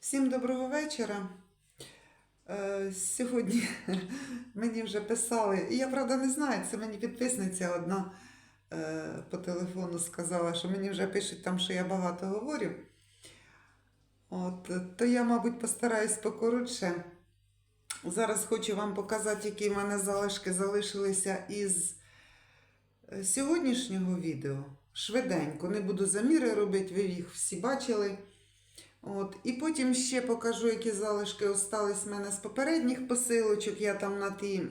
Всім доброго вечора. Е, Сьогодні мені вже писали, і я правда не знаю, це мені підписниця одна е, по телефону сказала, що мені вже пишуть там, що я багато говорю. От, то я, мабуть, постараюсь покоротше. Зараз хочу вам показати, які в мене залишки залишилися із е, сьогоднішнього відео. Швиденько, не буду заміри робити, ви їх всі бачили. От. І потім ще покажу, які залишки остались в мене з попередніх посилочок. Я там на ті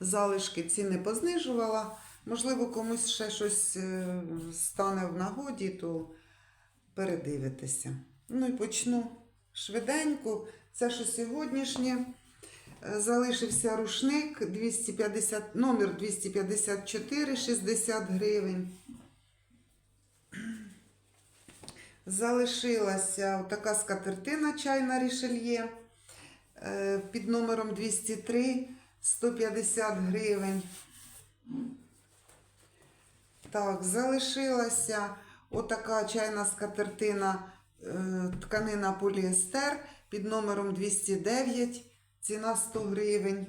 залишки ціни познижувала. Можливо, комусь ще щось е, стане в нагоді, то передивитися. Ну і почну швиденько. Це що сьогоднішнє. Е, Залишився рушник 250, номер 254, 60 гривень. Залишилася така скатертина чайна рішельє е, під номером 203 150 гривень. Так, залишилася отака чайна скатертина е, тканина поліестер під номером 209, ціна 100 гривень.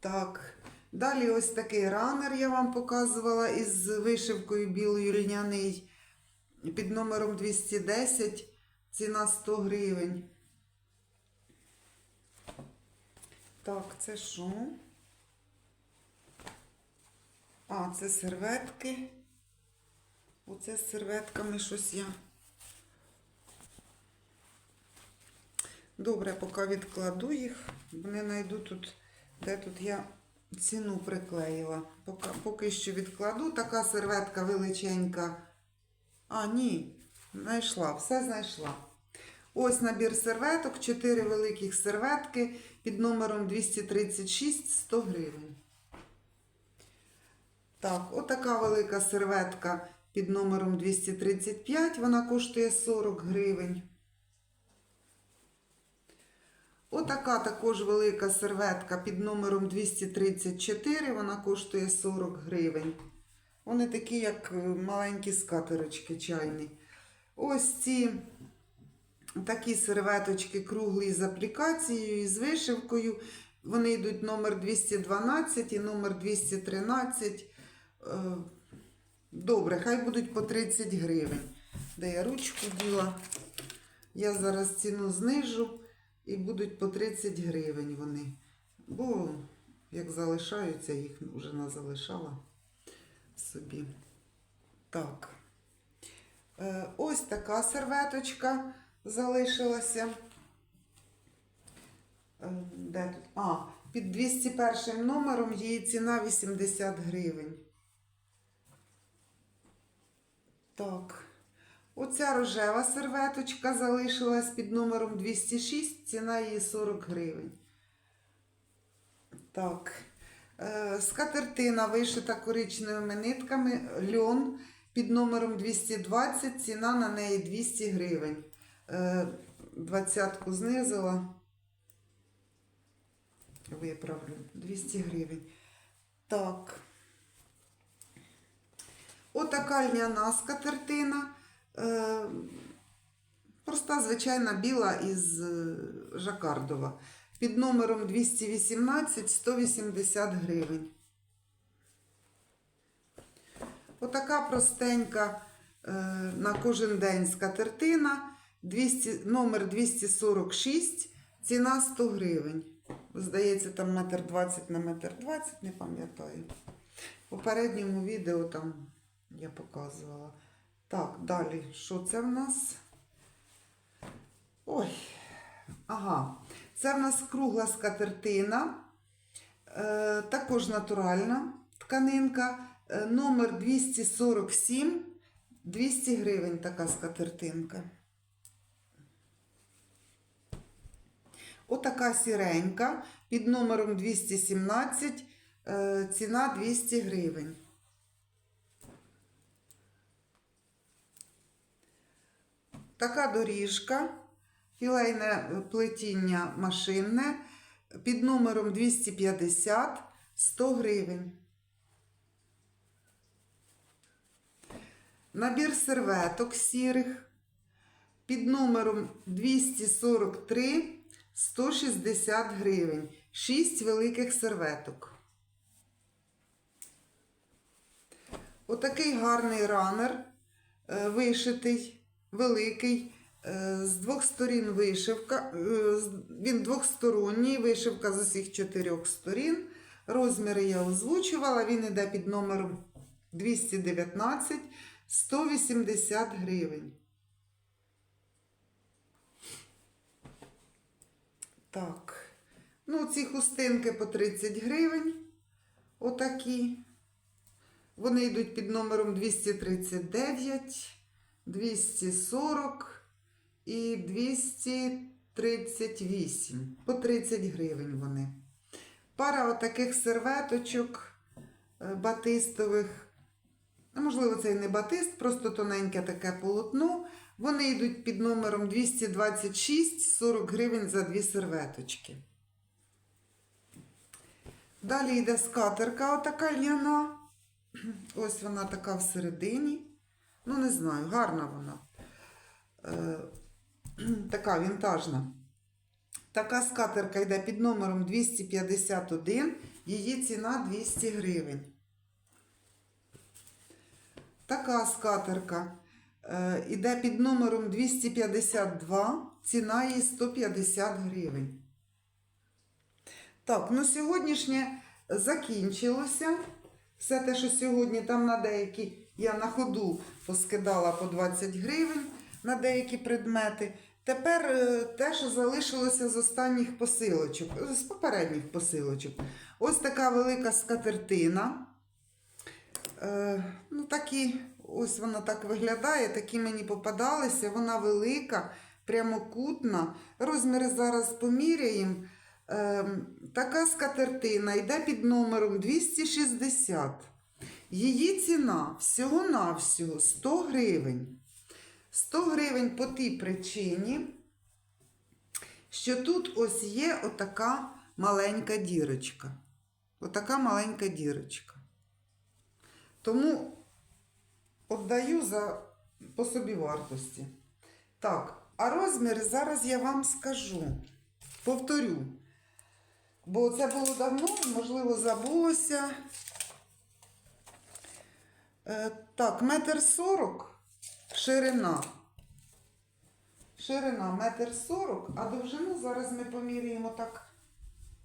Так, далі ось такий ранер я вам показувала із вишивкою білою льняний під номером 210, ціна 100 гривень. Так, це що? А, це серветки. Оце з серветками щось я. Добре, поки відкладу їх. Вони знайду тут, де тут я ціну приклеїла. Поки, поки що відкладу. Така серветка величенька. А, ні, знайшла, все знайшла. Ось набір серветок, 4 великих серветки під номером 236 100 гривень. Так, отака велика серветка під номером 235, вона коштує 40 гривень. Отака також велика серветка під номером 234, вона коштує 40 гривень. Вони такі, як е, маленькі скатерочки чайні. Ось ці такі серветочки круглі з аплікацією і з вишивкою. Вони йдуть номер 212 і номер 213. Е, Добре, хай будуть по 30 гривень. Де я ручку діла. Я зараз ціну знижу і будуть по 30 гривень вони. Бо як залишаються, їх вже не залишала собі. Так. Е, ось така серветочка залишилася. Е, Де тут? А, під 201 номером її ціна 80 гривень. Так. Оця рожева серветочка залишилась під номером 206, ціна її 40 гривень. Так. Е, Скатертина вишита коричневими нитками, льон під номером 220, ціна на неї 200 гривень. Е, Двадцятку знизила. Виправлю. 200 гривень. Так. Отака льняна скатертина. Е, Проста, звичайна біла із Жакардова. Під номером 218 180 гривень. Отака простенька е, на кожен день скатертина. 200, номер 246, ціна 100 гривень. Здається, там метр 20 на метр 20, не пам'ятаю. В попередньому відео там я показувала. Так, далі, що це в нас? Ой, ага. Це в нас кругла скатертина, е, також натуральна тканинка, е, номер 247, 200 гривень така скатертинка. Отака сіренька під номером 217, е, ціна 200 гривень. Така доріжка, філейне плетіння машинне під номером 250 100 гривень. Набір серветок сірих під номером 243 160 гривень. 6 великих серветок. Отакий гарний ранер, е, вишитий, великий. Е, З двох сторін вишивка. е, Він двохсторонній, вишивка з усіх чотирьох сторін. Розміри я озвучувала. Він іде під номером 219 180 гривень. Так. Ну, ці хустинки по 30 гривень. Отакі. Вони йдуть під номером 239, 240 і 238. По 30 гривень вони. Пара отаких серветочок е, батистових. Ну, Можливо, це і не батист, просто тоненьке таке полотно. Вони йдуть під номером 226, 40 гривень за дві серветочки. Далі йде скатерка, отака льняна. Ось вона така всередині. Ну, не знаю, гарна вона. Така вінтажна. Така скатерка йде під номером 251, її ціна 200 гривень. Така скатерка е, іде під номером 252, ціна її 150 гривень. Так, ну сьогоднішнє закінчилося. Все те, що сьогодні там на деякі я на ходу поскидала по 20 гривень на деякі предмети. Тепер е, те, що залишилося з останніх посилочок, з попередніх посилочок. Ось така велика скатертина. Е, ну, такі, ось вона так виглядає, такі мені попадалися. Вона велика, прямокутна. Розміри зараз поміряємо. Така скатертина йде під номером 260. Її ціна всього-навсього 100 гривень. 100 гривень по тій причині, що тут ось є отака маленька дірочка. Отака маленька дірочка. Тому віддаю за по собі вартості. Так, а розміри зараз я вам скажу. Повторю. Бо це було давно, можливо, забулося. Е, так, метр сорок ширина. Ширина метр сорок, а довжину зараз ми поміряємо так,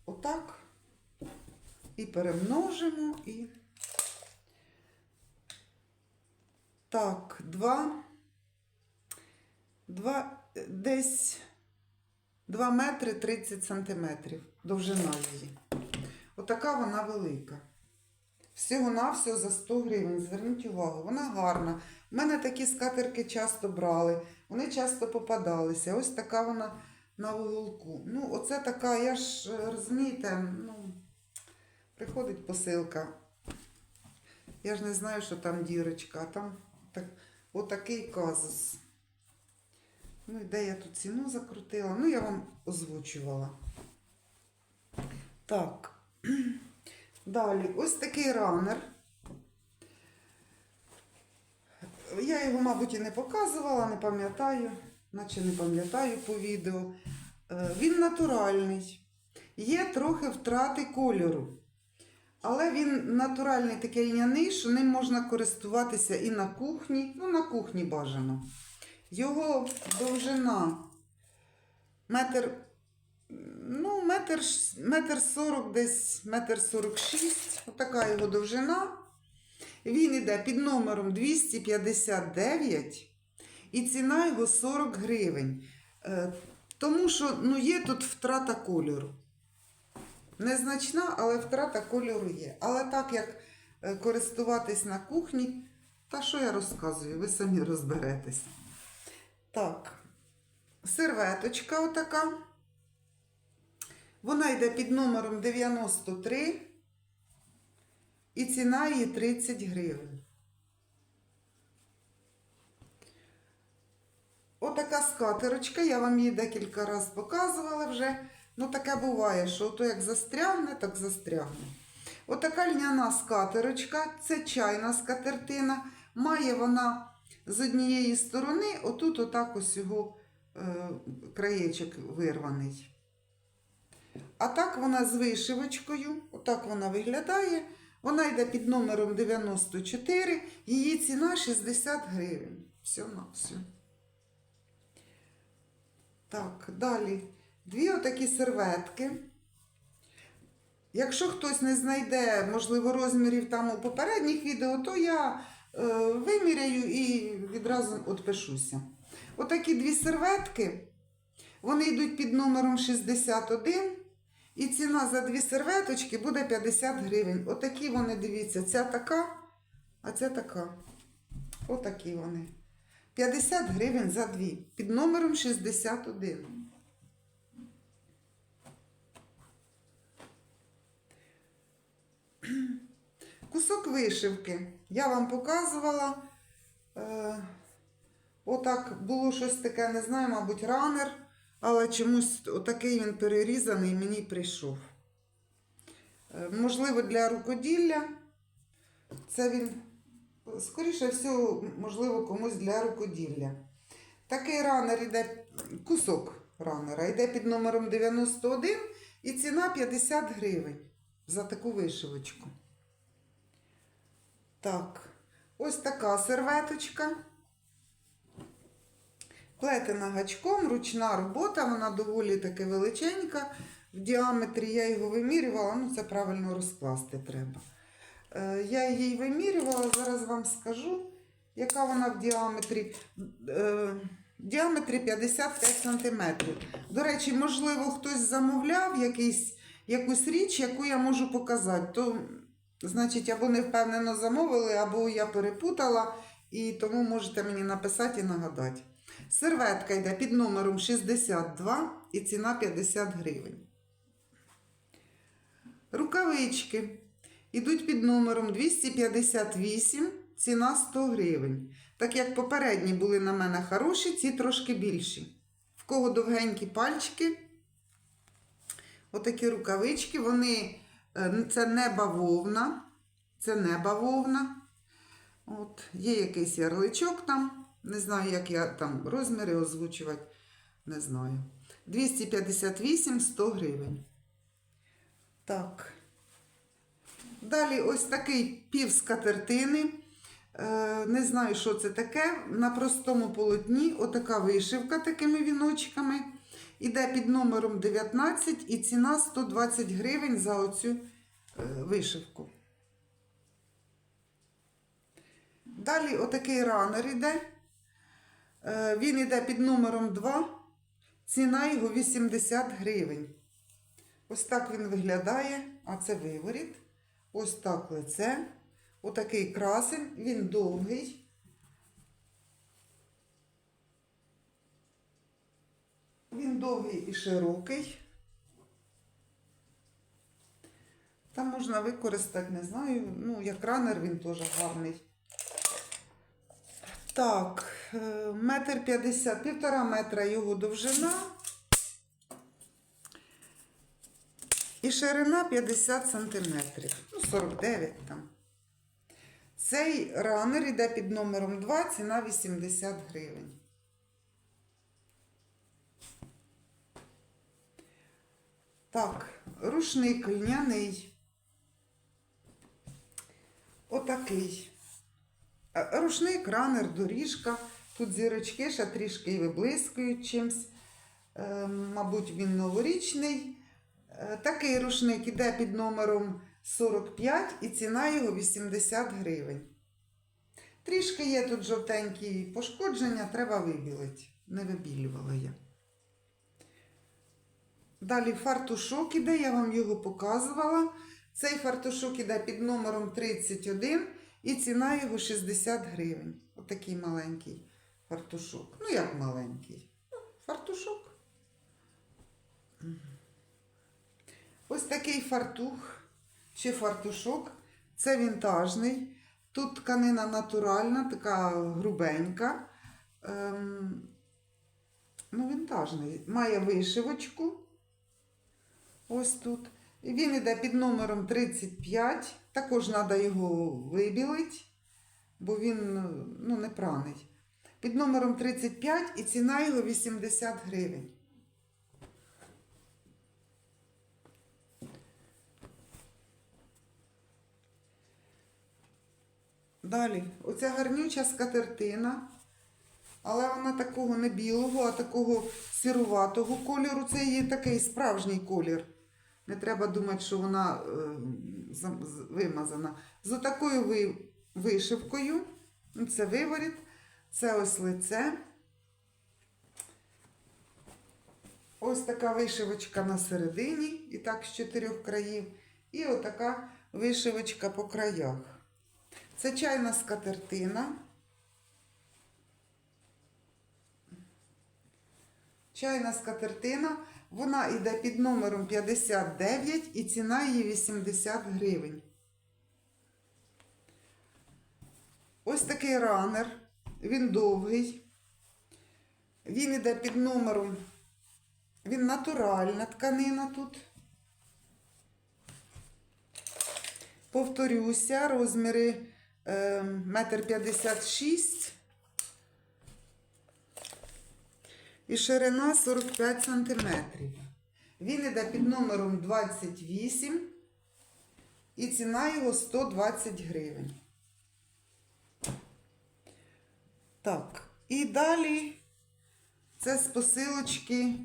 отак. І перемножимо і. Так, два. Два десь 2 метри 30 сантиметрів довжина її. Отака вона велика. Всього-навсього за 100 гривень. Зверніть увагу, вона гарна. У мене такі скатерки часто брали, вони часто попадалися. Ось така вона на уголку. Ну, оце така, я ж е, розумієте, ну, приходить посилка. Я ж не знаю, що там дірочка, там так, отакий казус. Ну, і де я тут ціну закрутила? Ну, я вам озвучувала. Так. Далі, ось такий ранер. Я його, мабуть, і не показувала, не пам'ятаю, наче не пам'ятаю по відео. Е, Він натуральний. Є трохи втрати кольору. Але він натуральний такий льняний, що ним можна користуватися і на кухні. Ну, на кухні бажано. Його довжина метр, ну, метр, метр сорок, десь метр сорок шість. Отака його довжина. Він іде під номером 259 і ціна його 40 гривень. Е, Тому що ну, є тут втрата кольору. Незначна, але втрата кольору є. Але так як е, користуватись на кухні, та що я розказую, ви самі розберетесь. Так, серветочка отака. Вона йде під номером 93 і ціна її 30 гривень. Отака скатерочка, я вам її декілька разів показувала вже. Ну, таке буває, що то як застрягне, так застрягне. Отака льняна скатерочка, це чайна скатертина. Має вона з однієї сторони, отут отак ось його е, краєчок вирваний. А так вона з вишивочкою, отак вона виглядає. Вона йде під номером 94, її ціна 60 гривень. Все на все. Так, далі. Дві отакі серветки. Якщо хтось не знайде, можливо, розмірів там у попередніх відео, то я е, виміряю і відразу відпишуся. Отакі дві серветки. Вони йдуть під номером 61. І ціна за дві серветочки буде 50 гривень. Отакі вони, дивіться, ця така, а ця така. Отакі вони. 50 гривень за дві. Під номером 61. Кусок вишивки. Я вам показувала. Е, отак було щось таке, не знаю, мабуть, ранер, але чомусь отакий він перерізаний мені прийшов. Е, можливо, для рукоділля. Це він, скоріше всього, можливо, комусь для рукоділля. Такий ранер іде, кусок ранера йде під номером 91 і ціна 50 гривень за таку вишивочку. Так, ось така серветочка. Плетена гачком, ручна робота, вона доволі таки величенька. В діаметрі я його вимірювала, ну це правильно розкласти треба. Е, я її вимірювала, зараз вам скажу, яка вона в діаметрі. Е, діаметрі 55 см. До речі, можливо, хтось замовляв якийсь, якусь річ, яку я можу показати. То, значить, або не впевнено замовили, або я перепутала, і тому можете мені написати і нагадати. Серветка йде під номером 62 і ціна 50 гривень. Рукавички йдуть під номером 258, ціна 100 гривень. Так як попередні були на мене хороші, ці трошки більші. В кого довгенькі пальчики, отакі рукавички, вони, е, це не бавовна, це не бавовна. От, є якийсь ярличок там. Не знаю, як я там розміри озвучувати. Не знаю. 258 100 гривень. Так. Далі ось такий пів скатертини. Е, не знаю, що це таке. На простому полотні отака вишивка такими віночками. Іде під номером 19 і ціна 120 гривень за оцю е, вишивку. Далі отакий ранер іде. Е, Він іде під номером 2. Ціна його 80 гривень. Ось так він виглядає, а це виворіт. Ось так лице. Отакий красень, він довгий. Він довгий і широкий. Там можна використати, не знаю, ну, як ранер він теж гарний. Так, е, метр п'ятдесят, півтора метра його довжина. І ширина 50 сантиметрів. Ну, 49 там. Цей ранер йде під номером 2, ціна 80 гривень. Так, рушник льняний. Отакий. Е, Рушник, ранер, доріжка. Тут зірочки ще трішки виблискують чимсь. Е, мабуть, він новорічний. Е, Такий рушник іде під номером 45 і ціна його 80 гривень. Трішки є тут жовтенькі пошкодження, треба вибілити. Не вибілювала я. Далі фартушок іде, я вам його показувала. Цей фартушок іде під номером 31 і ціна його 60 гривень. Отакий маленький фартушок. Ну, як маленький? Ну, фартушок. Ось такий фартух чи фартушок. Це вінтажний. Тут тканина натуральна, така грубенька. Ем, ну, вінтажний. Має вишивочку. Ось тут. І Він йде під номером 35. Також треба його вибілити, бо він ну, не праний. під номером 35 і ціна його 80 гривень. Далі, оця гарнюча скатертина, але вона такого не білого, а такого сіруватого кольору. Це її такий справжній колір. Не треба думати, що вона е, вимазана. З отакою вишивкою. Ну, Це виворіт, це ось лице. Ось така вишивочка на середині, і так з чотирьох країв. І отака вишивочка по краях. Це чайна скатертина. Чайна скатертина. Вона йде під номером 59 і ціна її 80 гривень. Ось такий ранер. Він довгий. Він йде під номером. Він натуральна тканина тут. Повторюся, розміри е, метр п'ятдесят шість і ширина 45 сантиметрів. Він іде під номером 28 і ціна його 120 гривень. Так, і далі це з посилочки,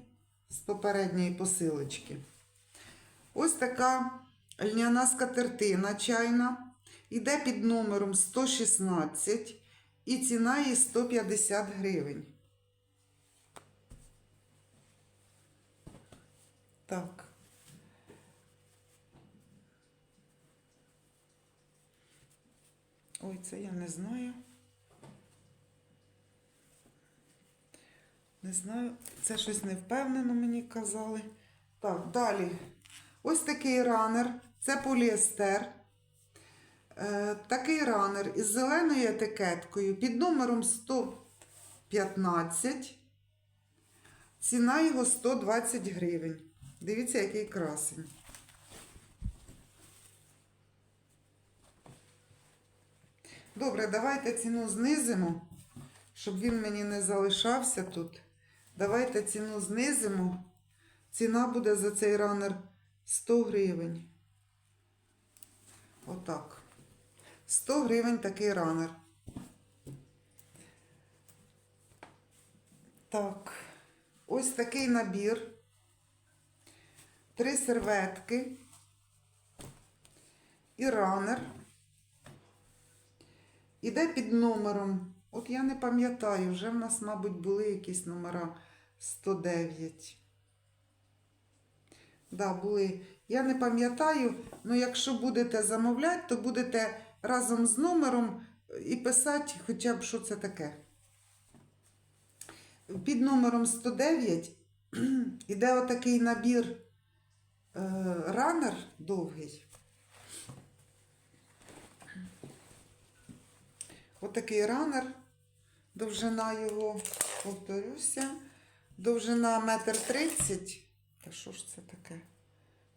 з попередньої посилочки. Ось така льняна скатертина чайна. Іде під номером 116 і ціна її 150 гривень. Так. Ой, це я не знаю. Не знаю, це щось не впевнено, мені казали. Так, далі. Ось такий ранер. Це поліестер. Е, такий ранер із зеленою етикеткою під номером 115. Ціна його 120 гривень. Дивіться, який красень. Добре, давайте ціну знизимо, щоб він мені не залишався тут. Давайте ціну знизимо. Ціна буде за цей ранер 100 гривень. Отак. 100 гривень такий ранер. Так. Ось такий набір. Три серветки. І ранер. Іде під номером. От я не пам'ятаю, вже в нас, мабуть, були якісь номера 109. Да, були. Я не пам'ятаю, але якщо будете замовляти, то будете разом з номером і писати хоча б, що це таке. Під номером 109 іде отакий набір е, ранер довгий. Отакий ранер, довжина його, повторюся, довжина метр тридцять. Та що ж це таке?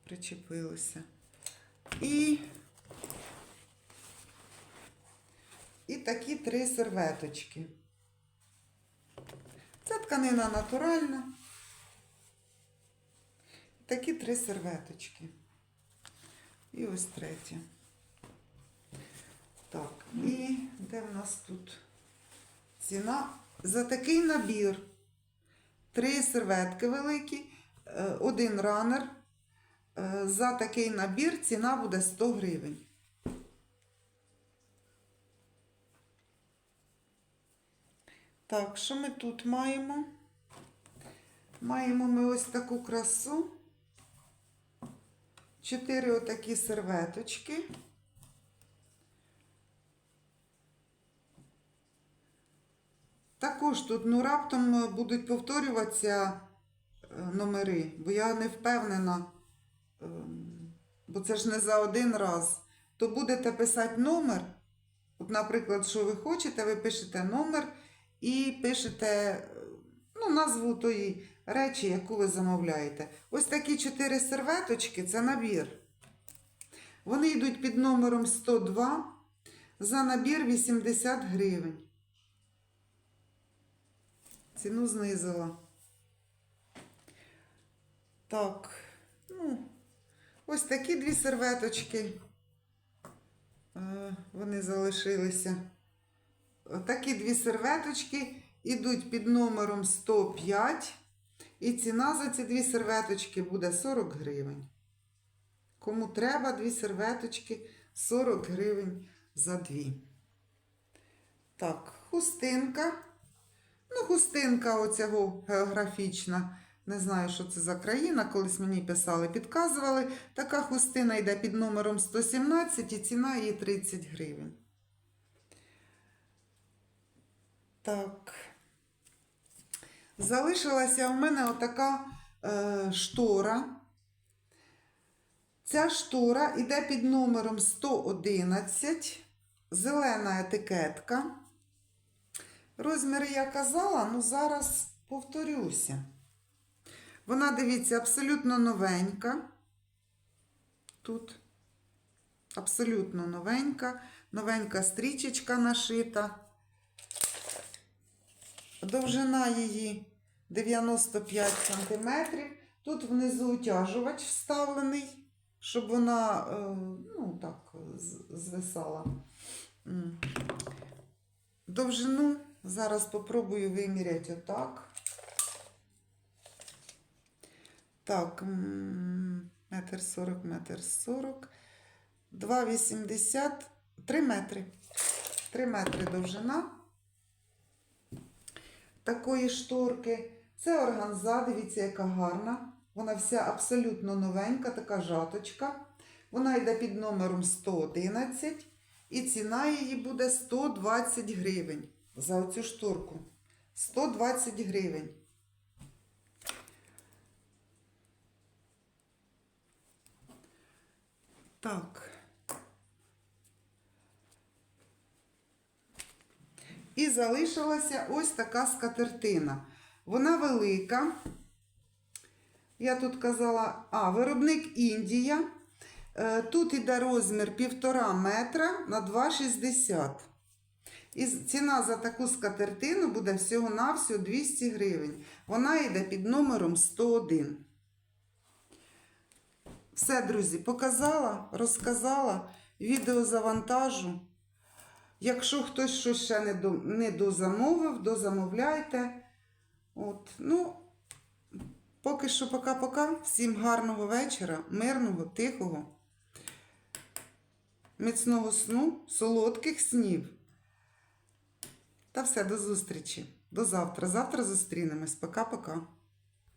Причепилося. І, і такі три серветочки. Це тканина натуральна. Такі три серветочки. І ось третя. Так, і де в нас тут ціна? За такий набір. Три серветки великі, е, один ранер. Е, За такий набір ціна буде 100 гривень. Так, що ми тут маємо? Маємо ми ось таку красу. Чотири отакі серветочки. Також тут ну, раптом е, будуть повторюватися е, номери, бо я не впевнена, ем, бо це ж не за один раз. То будете писати номер. От, наприклад, що ви хочете, ви пишете номер і пишете е, ну, назву тої речі, яку ви замовляєте. Ось такі чотири серветочки це набір. Вони йдуть під номером 102 за набір 80 гривень. Ціну знизила. Так, ну, ось такі дві серветочки. Е, Вони залишилися. Такі дві серветочки йдуть під номером 105. І ціна за ці дві серветочки буде 40 гривень. Кому треба дві серветочки, 40 гривень за дві. Так, хустинка. Ну, хустинка оцього географічна. Не знаю, що це за країна. Колись мені писали, підказували. Така хустина йде під номером 117 і ціна її 30 гривень. Так. Залишилася у мене отака е, штора. Ця штора йде під номером 111. Зелена етикетка. Розміри я казала, ну зараз повторюся. Вона, дивіться, абсолютно новенька. Тут абсолютно новенька, новенька стрічечка нашита. Довжина її 95 см. Тут внизу утяжувач вставлений, щоб вона е, ну, так, звисала. Довжину зараз попробую виміряти отак. Так, метр сорок, метр сорок. 2,80, 3 метри. 3 метри довжина такої шторки. Це органза, дивіться, яка гарна. Вона вся абсолютно новенька, така жаточка. Вона йде під номером 111. І ціна її буде 120 гривень за оцю шторку. 120 гривень. Так. І залишилася ось така скатертина. Вона велика. Я тут казала, а, виробник Індія. Е, Тут іде розмір 1,5 метра на 2,60. І ціна за таку скатертину буде всього-навсього 200 гривень. Вона йде під номером 101. Все, друзі, показала, розказала, відео завантажу. Якщо хтось щось ще не, до, не дозамовив, дозамовляйте. От, ну, поки що пока-пока. Всім гарного вечора, мирного, тихого, міцного сну, солодких снів. Та все, до зустрічі. До завтра. Завтра зустрінемось. Пока-пока.